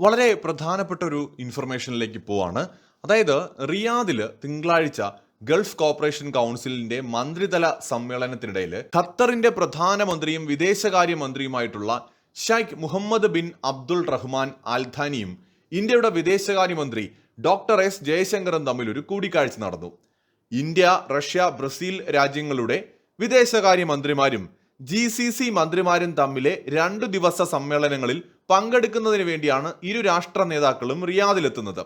വളരെ പ്രധാനപ്പെട്ട ഒരു ഇൻഫർമേഷനിലേക്ക് പോവാണ്. അതായത് റിയാദിൽ തിങ്കളാഴ്ച ഗൾഫ് കോർപ്പറേഷൻ കൗൺസിലിന്റെ മന്ത്രിതല സമ്മേളനത്തിനിടയിൽ ഖത്തറിന്റെ പ്രധാനമന്ത്രിയും വിദേശകാര്യമന്ത്രിയുമായിട്ടുള്ള Sheikh Muhammad bin Abdul Rahman ആൽധാനിയും ഇന്ത്യയുടെ വിദേശകാര്യമന്ത്രി ഡോക്ടർ എസ് ജയശങ്കറും തമ്മിൽ ഒരു കൂടിക്കാഴ്ച നടന്നു. ഇന്ത്യ റഷ്യ ബ്രസീൽ രാജ്യങ്ങളുടെ വിദേശകാര്യമന്ത്രിമാരും ജി സി സി മന്ത്രിമാരും തമ്മിലെ രണ്ടു ദിവസ സമ്മേളനങ്ങളിൽ പങ്കെടുക്കുന്നതിന് വേണ്ടിയാണ് ഇരു രാഷ്ട്ര നേതാക്കളും റിയാദിലെത്തുന്നത്.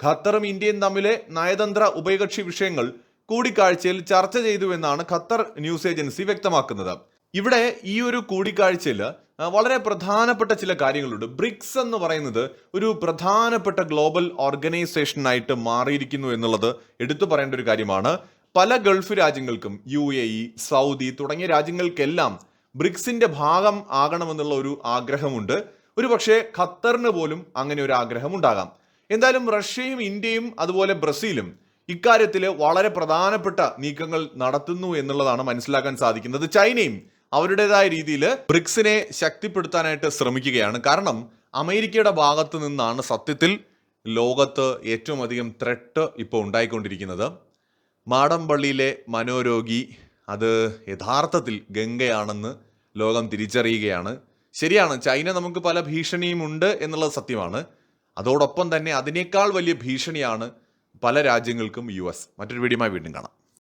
ഖത്തറും ഇന്ത്യയും തമ്മിലെ നയതന്ത്ര ഉഭയകക്ഷി വിഷയങ്ങൾ കൂടിക്കാഴ്ചയിൽ ചർച്ച ചെയ്തുവെന്നാണ് ഖത്തർ ന്യൂസ് ഏജൻസി വ്യക്തമാക്കുന്നത്. ഇവിടെ ഈ ഒരു കൂടിക്കാഴ്ചയിൽ വളരെ പ്രധാനപ്പെട്ട ചില കാര്യങ്ങളുണ്ട്. ബ്രിക്സ് എന്ന് പറയുന്നത് ഒരു പ്രധാനപ്പെട്ട ഗ്ലോബൽ ഓർഗനൈസേഷനായിട്ട് മാറിയിരിക്കുന്നു എന്നുള്ളത് എടുത്തു പറയേണ്ട ഒരു കാര്യമാണ്. പല ഗൾഫ് രാജ്യങ്ങൾക്കും യു എ ഇ സൗദി തുടങ്ങിയ രാജ്യങ്ങൾക്കെല്ലാം ബ്രിക്സിന്റെ ഭാഗം ആകണമെന്നുള്ള ഒരു ആഗ്രഹമുണ്ട്. ഒരു പക്ഷേ ഖത്തറിന് പോലും അങ്ങനെ ഒരു ആഗ്രഹം ഉണ്ടാകാം എന്തായാലും റഷ്യയും ഇന്ത്യയും അതുപോലെ ബ്രസീലും ഇക്കാര്യത്തിൽ വളരെ പ്രധാനപ്പെട്ട നീക്കങ്ങൾ നടത്തുന്നു എന്നുള്ളതാണ് മനസ്സിലാക്കാൻ സാധിക്കുന്നത്. ചൈനയും അവരുടേതായ രീതിയിൽ ബ്രിക്സിനെ ശക്തിപ്പെടുത്താനായിട്ട് ശ്രമിക്കുകയാണ്. കാരണം അമേരിക്കയുടെ ഭാഗത്തു നിന്നാണ് സത്യത്തിൽ ലോകത്ത് ഏറ്റവും അധികം ത്രെട്ട് ഇപ്പോൾ ഉണ്ടായിക്കൊണ്ടിരിക്കുന്നത്. മാടമ്പള്ളിയിലെ മനോരോഗി അത് യഥാർത്ഥത്തിൽ ഗംഗയാണെന്ന് ലോകം തിരിച്ചറിയുകയാണ്. ശരിയാണ് ചൈന നമുക്ക് പല ഭീഷണിയും ഉണ്ട് എന്നുള്ളത് സത്യമാണ്. അതോടൊപ്പം തന്നെ അതിനേക്കാൾ വലിയ ഭീഷണിയാണ് പല രാജ്യങ്ങൾക്കും യു എസ്. മറ്റൊരു വീഡിയോമായി വീണ്ടും കാണാം.